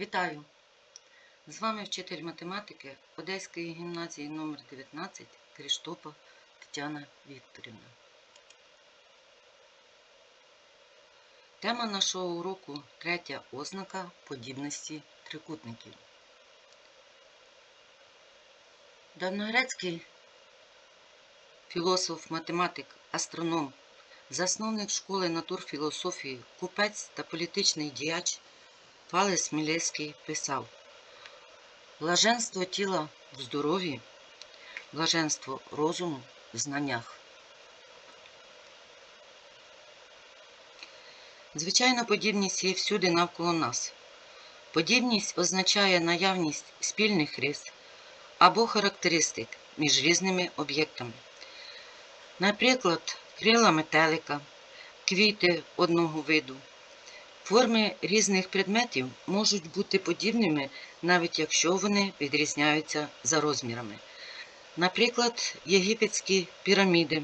Вітаю! З вами вчитель математики Одеської гімназії номер 19 Кріштопа Тетяна Вікторівна. Тема нашого уроку третя ознака подібності трикутників. Давногрецький філософ, математик, астроном, засновник школи натурфілософії, купець та політичний діяч Палець Мілевський писав Блаженство тіла в здоров'ї, блаженство розуму в знаннях. Звичайно, подібність є всюди навколо нас. Подібність означає наявність спільних рис або характеристик між різними об'єктами. Наприклад, крила метелика, квіти одного виду. Форми різних предметів можуть бути подібними, навіть якщо вони відрізняються за розмірами. Наприклад, єгипетські піраміди,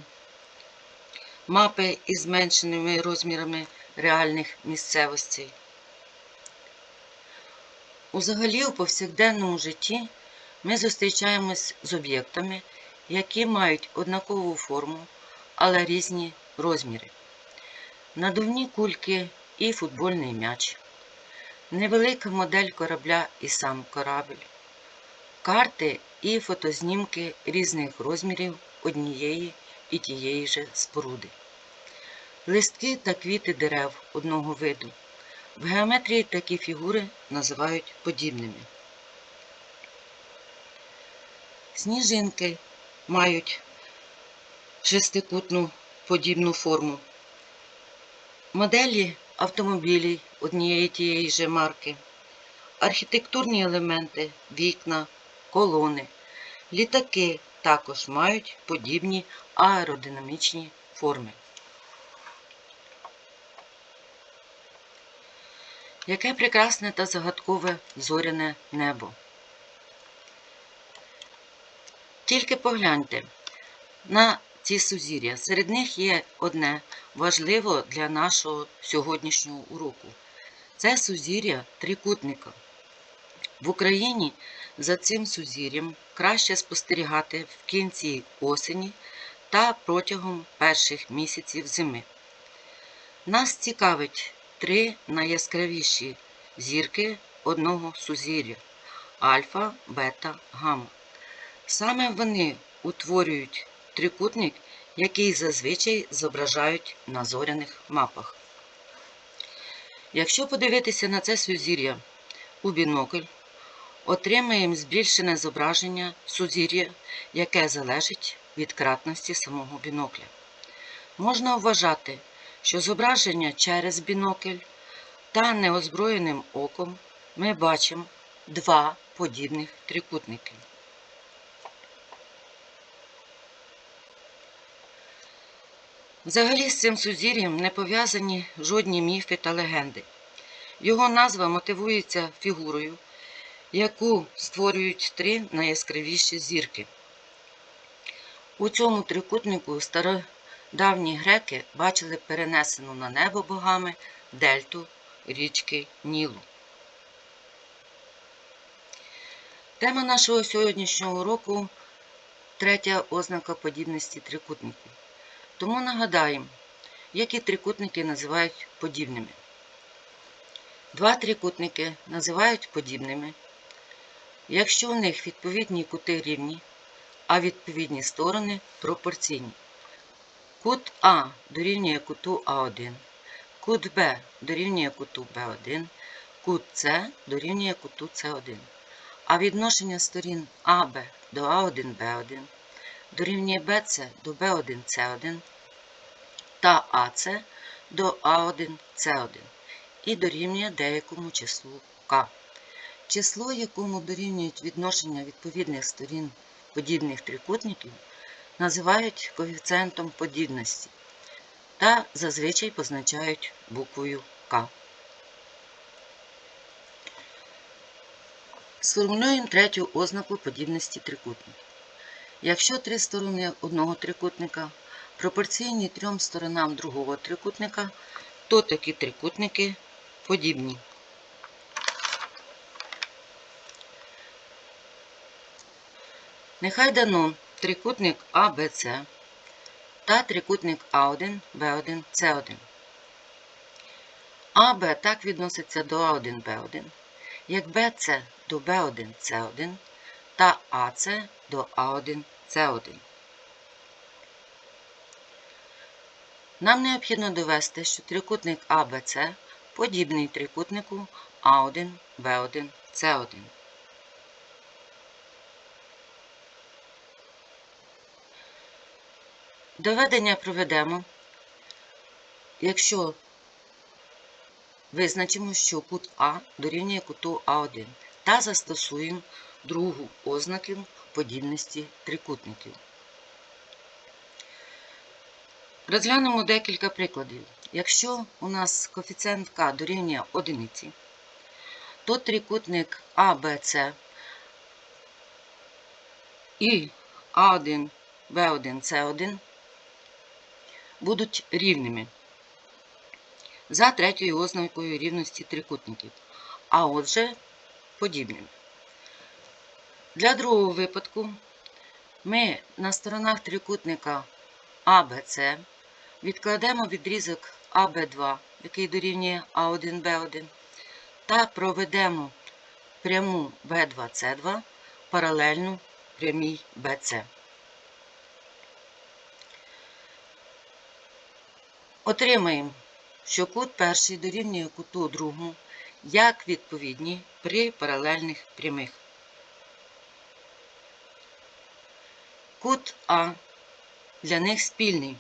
мапи із зменшеними розмірами реальних місцевостей. Узагалі, у повсякденному житті ми зустрічаємось з об'єктами, які мають однакову форму, але різні розміри. Надувні кульки і футбольний м'яч, невелика модель корабля і сам корабель, карти і фотознімки різних розмірів однієї і тієї же споруди, листки та квіти дерев одного виду. В геометрії такі фігури називають подібними. Сніжинки мають шестикутну подібну форму. Моделі автомобілів однієї тієї же марки, архітектурні елементи, вікна, колони, літаки також мають подібні аеродинамічні форми. Яке прекрасне та загадкове зоряне небо. Тільки погляньте на ці сузір'я. Серед них є одне важливо для нашого сьогоднішнього уроку. Це сузір'я трикутника. В Україні за цим сузір'ям краще спостерігати в кінці осені та протягом перших місяців зими. Нас цікавить три найяскравіші зірки одного сузір'я альфа, бета, гамма. Саме вони утворюють трикутник, який зазвичай зображають на зоряних мапах. Якщо подивитися на це сузір'я у бінокль, отримаємо збільшене зображення сузір'я, яке залежить від кратності самого бінокля. Можна вважати, що зображення через бінокль та неозброєним оком ми бачимо два подібних трикутники. Взагалі з цим сузір'ям не пов'язані жодні міфи та легенди. Його назва мотивується фігурою, яку створюють три найяскравіші зірки. У цьому трикутнику стародавні греки бачили перенесену на небо богами дельту річки Нілу. Тема нашого сьогоднішнього уроку третя ознака подібності трикутників. Тому нагадаємо, які трикутники називають подібними. Два трикутники називають подібними, якщо у них відповідні кути рівні, а відповідні сторони пропорційні. Кут А дорівнює куту А1, кут Б дорівнює куту Б1, кут С дорівнює куту С1. А відношення сторін АБ до А1Б1 дорівнює BC до B1C1 та AC до A1C1 і дорівнює деякому числу К. Число, якому дорівнюють відношення відповідних сторін подібних трикутників, називають коефіцієнтом подібності та зазвичай позначають буквою К. Сформулюємо третю ознаку подібності трикутників. Якщо три сторони одного трикутника пропорційні трьом сторонам другого трикутника, то такі трикутники подібні. Нехай дано трикутник АБЦ та трикутник А1, Б1, С1. АБ так відноситься до А1, Б1, як БЦ до Б1, С1 та АЦ до А1, С1. Нам необхідно довести, що трикутник АБЦ подібний трикутнику А1, Б1, С1. Доведення проведемо, якщо визначимо, що кут А дорівнює куту А1 та застосуємо другу ознаку подібності трикутників. Розглянемо декілька прикладів. Якщо у нас коефіцієнт К дорівнює одиниці, то трикутник АБЦ і А1, Б1, С1 будуть рівними за третьою ознакою рівності трикутників, а отже подібними. Для другого випадку ми на сторонах трикутника АБЦ відкладемо відрізок АБ2, який дорівнює А1Б1, та проведемо пряму Б2С2 паралельну прямій БЦ. Отримаємо, що кут перший дорівнює куту другому, як відповідні при паралельних прямих. Кут А для них спільний.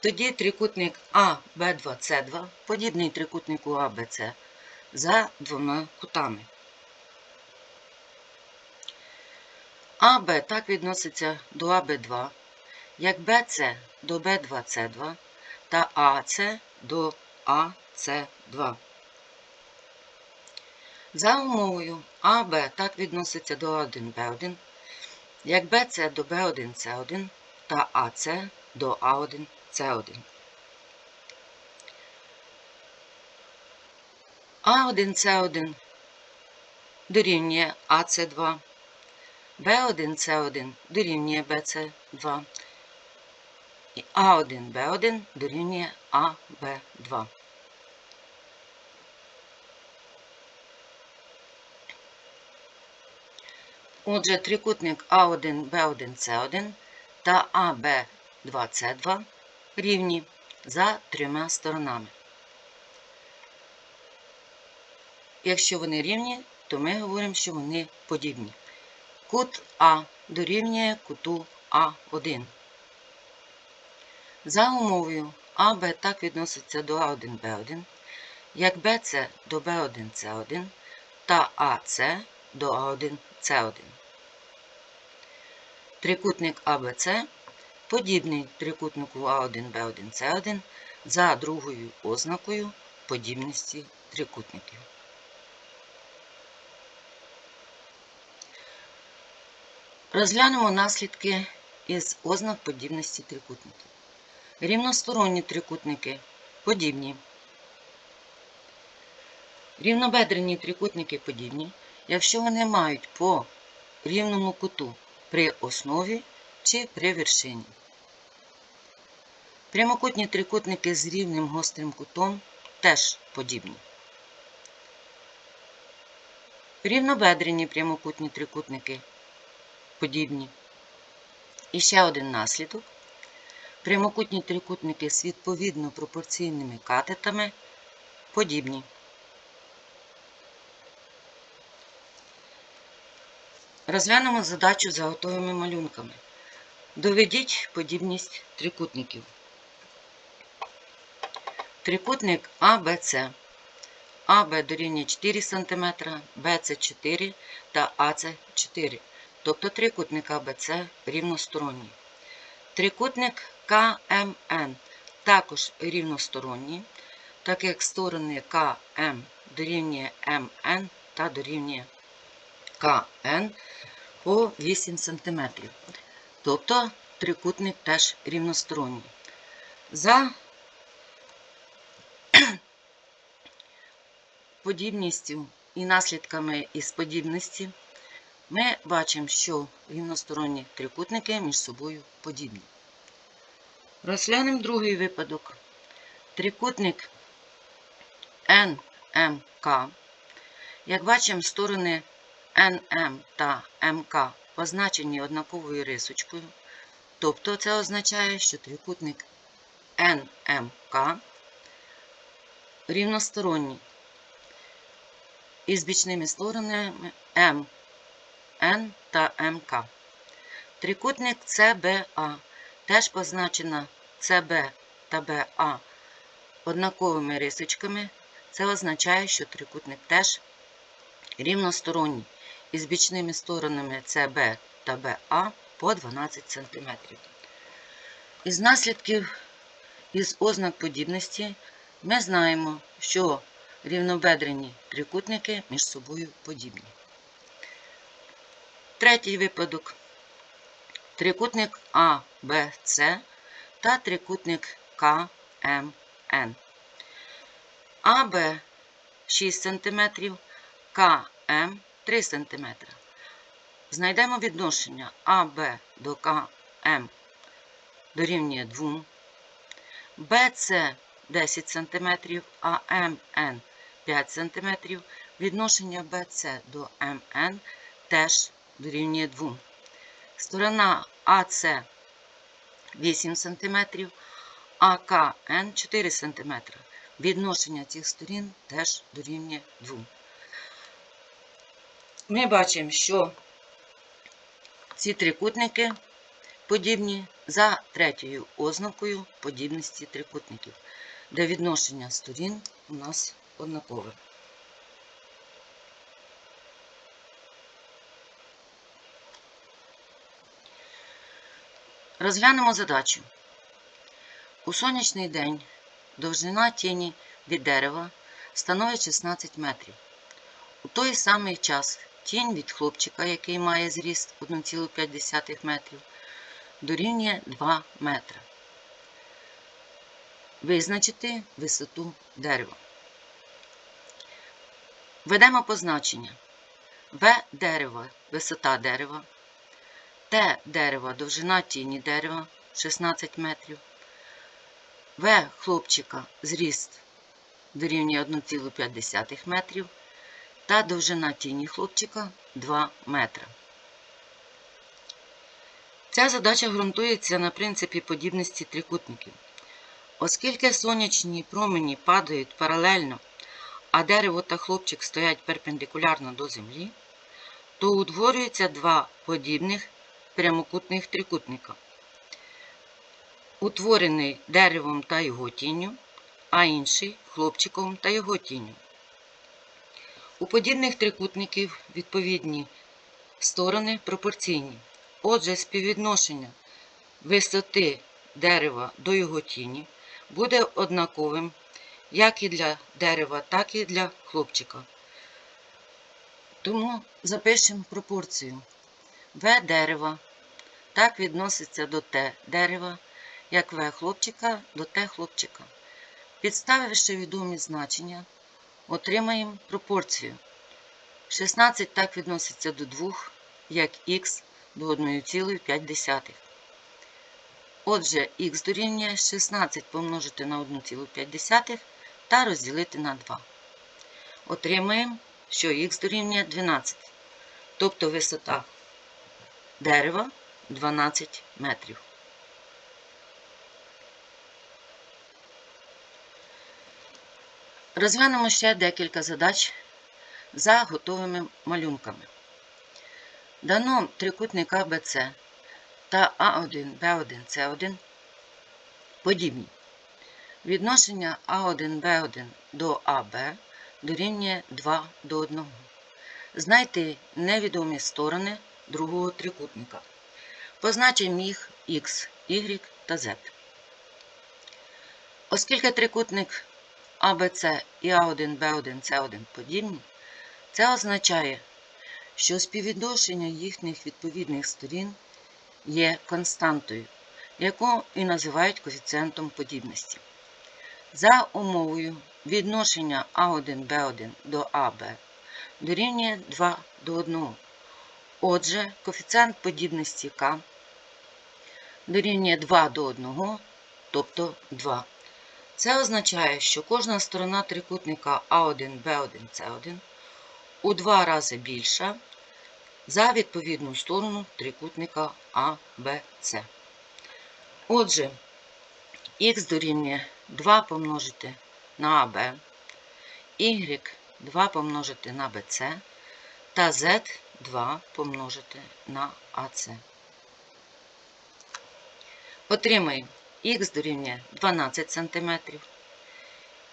Тоді трикутник А, Б2, С2 подібний трикутнику АБЦ за двома кутами. АБ так відноситься до АБ2, як БЦ до Б2С2 та АЦ до АЦ2. За умовою АБ так відноситься до А1Б1, як БЦ до Б1С1 та АЦ до А1С1. А1С1 дорівнює АЦ2, Б1С1 дорівнює БЦ2, і А1Б1 дорівнює АБ2. Отже, трикутник А1, Б1, С1 та АБ2, С2 рівні за трьома сторонами. Якщо вони рівні, то ми говоримо, що вони подібні. Кут А дорівнює куту А1. За умовою АБ так відноситься до А1Б1, як БЦ до Б1С1 та АЦ до А1С1. Трикутник АБЦ подібний трикутнику А1, Б1, С1 за другою ознакою подібності трикутників. Розглянемо наслідки із ознак подібності трикутників. Рівносторонні трикутники подібні. Рівнобедрені трикутники подібні, якщо вони мають по рівному куту при основі чи при вершині. Прямокутні трикутники з рівним гострим кутом теж подібні. Рівнобедрені прямокутні трикутники подібні. І ще один наслідок. Прямокутні трикутники з відповідно пропорційними катетами подібні. Розглянемо задачу за готовими малюнками. Доведіть подібність трикутників. Трикутник АБЦ. АБ дорівнює 4 см, БЦ 4 та АЦ 4. Тобто трикутник АБЦ рівносторонній. Трикутник КМН також рівносторонній, так як сторони КМ дорівнює МН та дорівнює КН по 8 см. Тобто трикутник теж рівносторонній. За подібністю і наслідками із подібності ми бачимо, що рівносторонні трикутники між собою подібні. Розглянемо другий випадок. Трикутник NMK. Як бачимо, сторони NM та МК позначені однаковою рисочкою. Тобто це означає, що трикутник NMK рівносторонній із бічними сторонами М, та МК. Трикутник CBA теж позначена CB та BA однаковими рисочками. Це означає, що трикутник теж рівносторонній із бічними сторонами CB та BA по 12 см. Із наслідків із ознак подібності ми знаємо, що рівнобедрені трикутники між собою подібні. Третій випадок. Трикутник С та трикутник К, М, АБ 6 см, КМ 3 см. Знайдемо відношення АБ до КМ дорівнює 2, БЦ 10 см, а МН 5 см. Відношення BC до МН теж дорівнює 2. Сторона АС 8 см, а КН 4 см. Відношення цих сторін теж дорівнює 2. Ми бачимо, що ці трикутники подібні за третьою ознакою подібності трикутників, де відношення сторін у нас однакове. Розглянемо задачу. У сонячний день довжина тіні від дерева становить 16 метрів. У той самий час тінь від хлопчика, який має зріст 1,5 метрів, дорівнює 2 метра. Визначити висоту дерева. Ведемо позначення. В дерева висота дерева, Т дерева довжина тіні дерева 16 метрів, В хлопчика зріст дорівнює 1,5 метрів та довжина тіні хлопчика 2 метра. Ця задача ґрунтується на принципі подібності трикутників. Оскільки сонячні промені падають паралельно, а дерево та хлопчик стоять перпендикулярно до землі, то утворюються два подібних прямокутних трикутника, утворений деревом та його тінню, а інший хлопчиком та його тінню. У подібних трикутників відповідні сторони пропорційні. Отже, співвідношення висоти дерева до його тіні буде однаковим як і для дерева, так і для хлопчика. Тому запишемо пропорцію В дерева так відноситься до Т дерева, як В хлопчика до Т хлопчика. Підставивши відомі значення, отримаємо пропорцію. 16 так відноситься до 2, як х до 1,5. Отже, х дорівнює 16 помножити на 1,5 та розділити на 2. Отримаємо, що х дорівнює 12, тобто висота дерева 12 метрів. Розглянемо ще декілька задач за готовими малюнками. Дано трикутник АБЦ та А1, Б1, С1 подібні. Відношення А1, Б1 до АБ дорівнює 2 до 1. Знайти невідомі сторони другого трикутника. Позначимо їх Х, Y та Z. Оскільки трикутник АБЦ і А1, Б1, С1 подібні, це означає, що співвідношення їхніх відповідних сторін є константою, яку і називають коефіцієнтом подібності. За умовою відношення А1, Б1 до АБ дорівнює 2 до 1. Отже, коефіцієнт подібності К дорівнює 2 до 1, тобто 2. Це означає, що кожна сторона трикутника А1, Б1, С1 у два рази більша за відповідну сторону трикутника АБЦ. Отже, х дорівнює 2 помножити на АБ, y 2 помножити на БЦ та z 2 помножити на АЦ. Отримаємо х дорівнює 12 см,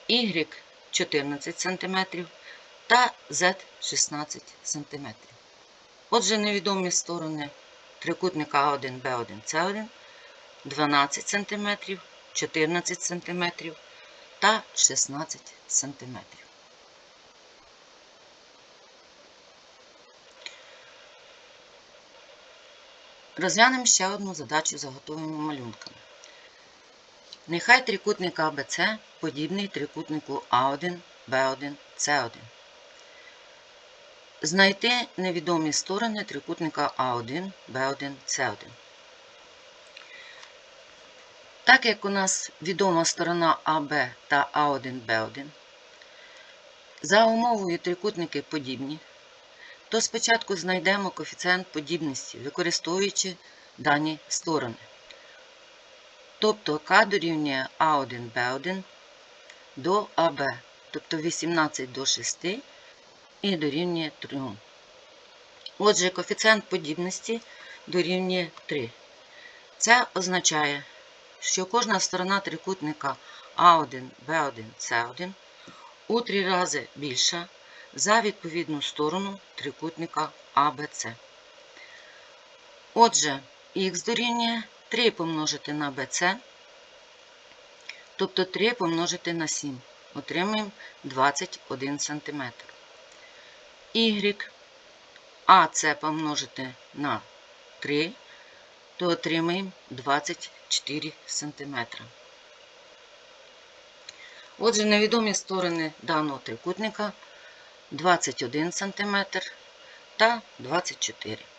y 14 см та z 16 см. Отже, невідомі сторони трикутника А1, Б1, С1 12 см, 14 см та 16 см. Розглянемо ще одну задачу за готовими малюнками. Нехай трикутник АБЦ подібний трикутнику А1, Б1, С1. Знайти невідомі сторони трикутника А1, Б1, С1. Так як у нас відома сторона АБ та А1, Б1, за умовою трикутники подібні, то спочатку знайдемо коефіцієнт подібності, використовуючи дані сторони. Тобто К дорівнює А1, Б1 до АБ, тобто 18 до 6 і дорівнює 3. Отже, коефіцієнт подібності дорівнює 3. Це означає, що кожна сторона трикутника А1, Б1, С1 у 3 рази більша за відповідну сторону трикутника АБЦ. Отже, х дорівнює 3 помножити на BC, тобто 3 помножити на 7. Отримаємо 21 см. Y АС помножити на 3, то отримаємо 24 см. Отже, невідомі сторони даного трикутника 21 см та 24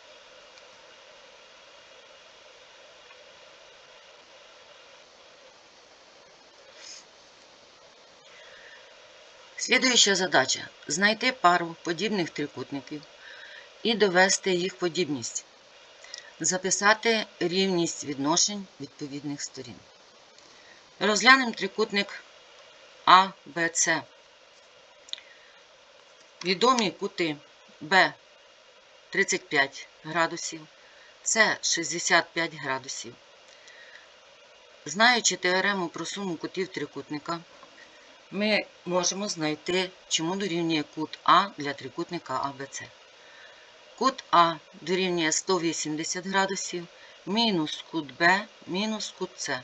Слідуюча задача знайти пару подібних трикутників і довести їх подібність. Записати рівність відношень відповідних сторін. Розглянемо трикутник А, Б, С. Відомі кути Б 35 градусів, С 65 градусів. Знаючи теорему про суму кутів трикутника, ми можемо знайти, чому дорівнює кут А для трикутника АБЦ. Кут А дорівнює 180 градусів, мінус кут Б, мінус кут С.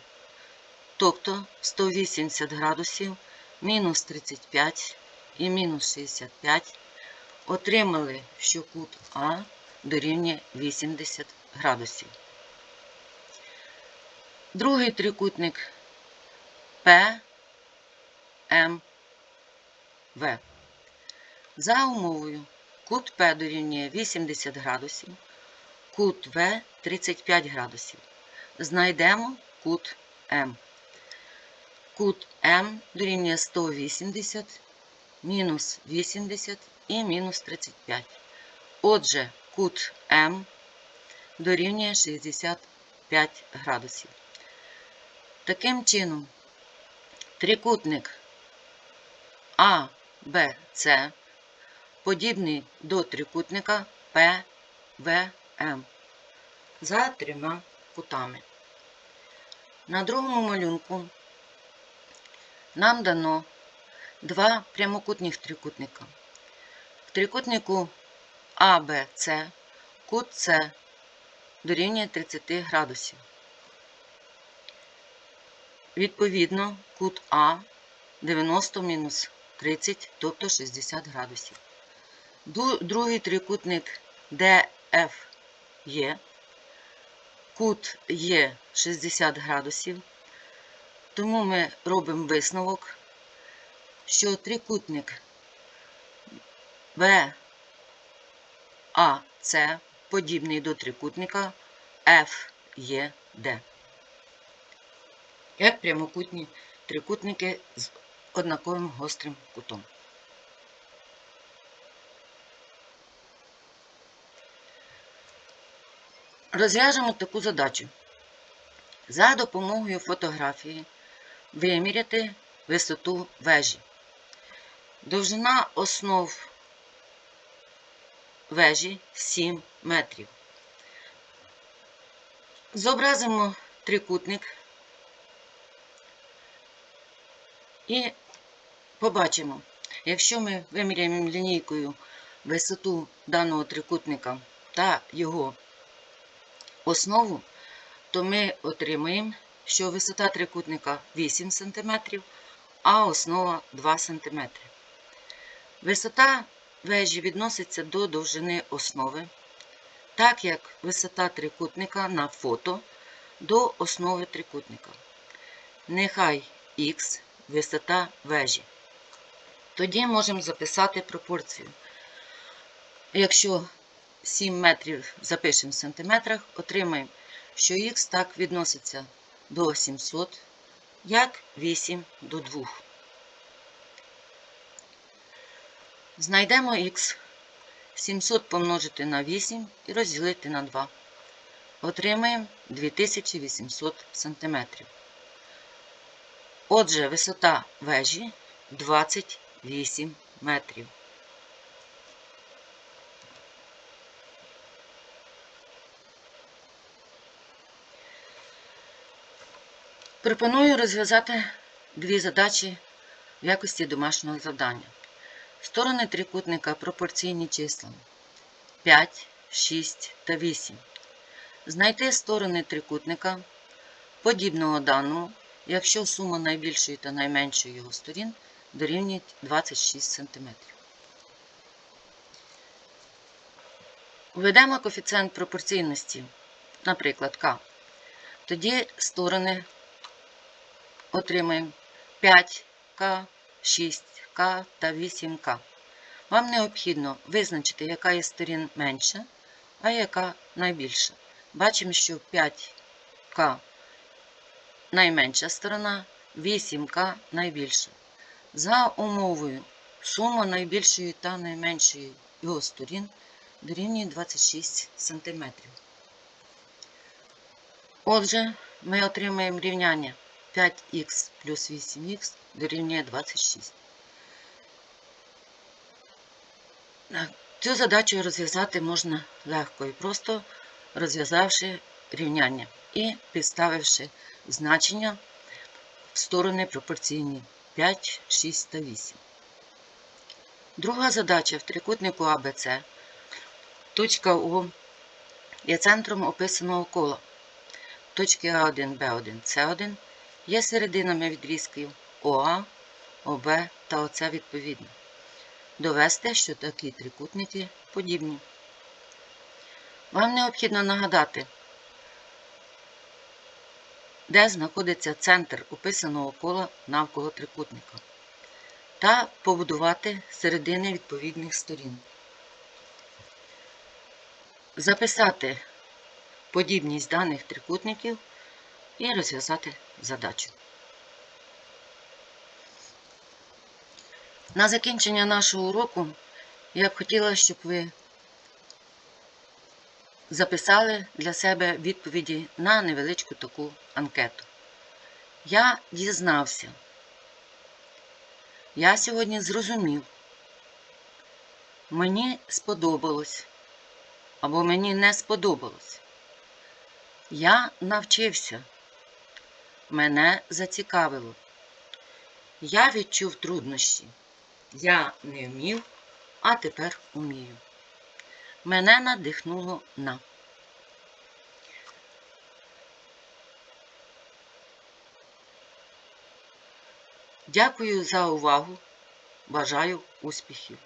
Тобто 180 градусів, мінус 35 і мінус 65 отримали, що кут А дорівнює 80 градусів. Другий трикутник П М, В. За умовою кут П дорівнює 80 градусів, кут В 35 градусів. Знайдемо кут М. Кут М дорівнює 180, мінус 80 і мінус 35. Отже, кут М дорівнює 65 градусів. Таким чином, трикутник а, Б, С подібний до трикутника П, В, М за трьома кутами. На другому малюнку нам дано два прямокутних трикутника. В трикутнику А, Б, С кут С дорівнює 30 градусів. Відповідно, кут А 90 мінус 30, тобто 60 градусів. Другий трикутник є. Кут є 60 градусів. Тому ми робимо висновок, що трикутник АС подібний до трикутника FED. Як прямокутні трикутники з однаковим гострим кутом. Розв'яжемо таку задачу. За допомогою фотографії виміряти висоту вежі. Довжина основ вежі 7 метрів. Зобразимо трикутник і побачимо, якщо ми виміряємо лінійкою висоту даного трикутника та його основу, то ми отримаємо, що висота трикутника 8 см, а основа 2 см. Висота вежі відноситься до довжини основи, так як висота трикутника на фото до основи трикутника. Нехай х висота вежі. Тоді можемо записати пропорцію. Якщо 7 метрів запишемо в сантиметрах, отримаємо, що х так відноситься до 700, як 8 до 2. Знайдемо х 700 помножити на 8 і розділити на 2. Отримаємо 2800 см. Отже, висота вежі 28 метрів. Пропоную розв'язати дві задачі в якості домашнього завдання. Сторони трикутника пропорційні числам 5, 6 та 8. Знайти сторони трикутника подібного даного, якщо сума найбільшої та найменшої його сторін дорівнює 26 см. Введемо коефіцієнт пропорційності, наприклад, К. Тоді сторони отримаємо 5К, 6К та 8К. Вам необхідно визначити, яка із сторін менша, а яка найбільша. Бачимо, що 5К найменша сторона, 8К найбільша. За умовою сума найбільшої та найменшої його сторін дорівнює 26 см. Отже, ми отримаємо рівняння 5х плюс 8х дорівнює 26. Цю задачу розв'язати можна легко і просто розв'язавши рівняння і підставивши значення в сторони пропорційні 5, 6 та 8. Друга задача в трикутнику АБЦ. Точка О є центром описаного кола. Точки А1, Б1, С1 є серединами відрізків ОА, ОБ та ОЦ відповідно. Довести, що такі трикутники подібні. Вам необхідно нагадати, де знаходиться центр описаного кола навколо трикутника, та побудувати середини відповідних сторін. Записати подібність даних трикутників і розв'язати задачу. На закінчення нашого уроку я б хотіла, щоб ви записали для себе відповіді на невеличку таку анкету. Я дізнався. Я сьогодні зрозумів. Мені сподобалось або мені не сподобалось. Я навчився. Мене зацікавило. Я відчув труднощі. Я не вмів, а тепер умію. Мене надихнуло на. Дякую за увагу. Бажаю успіхів!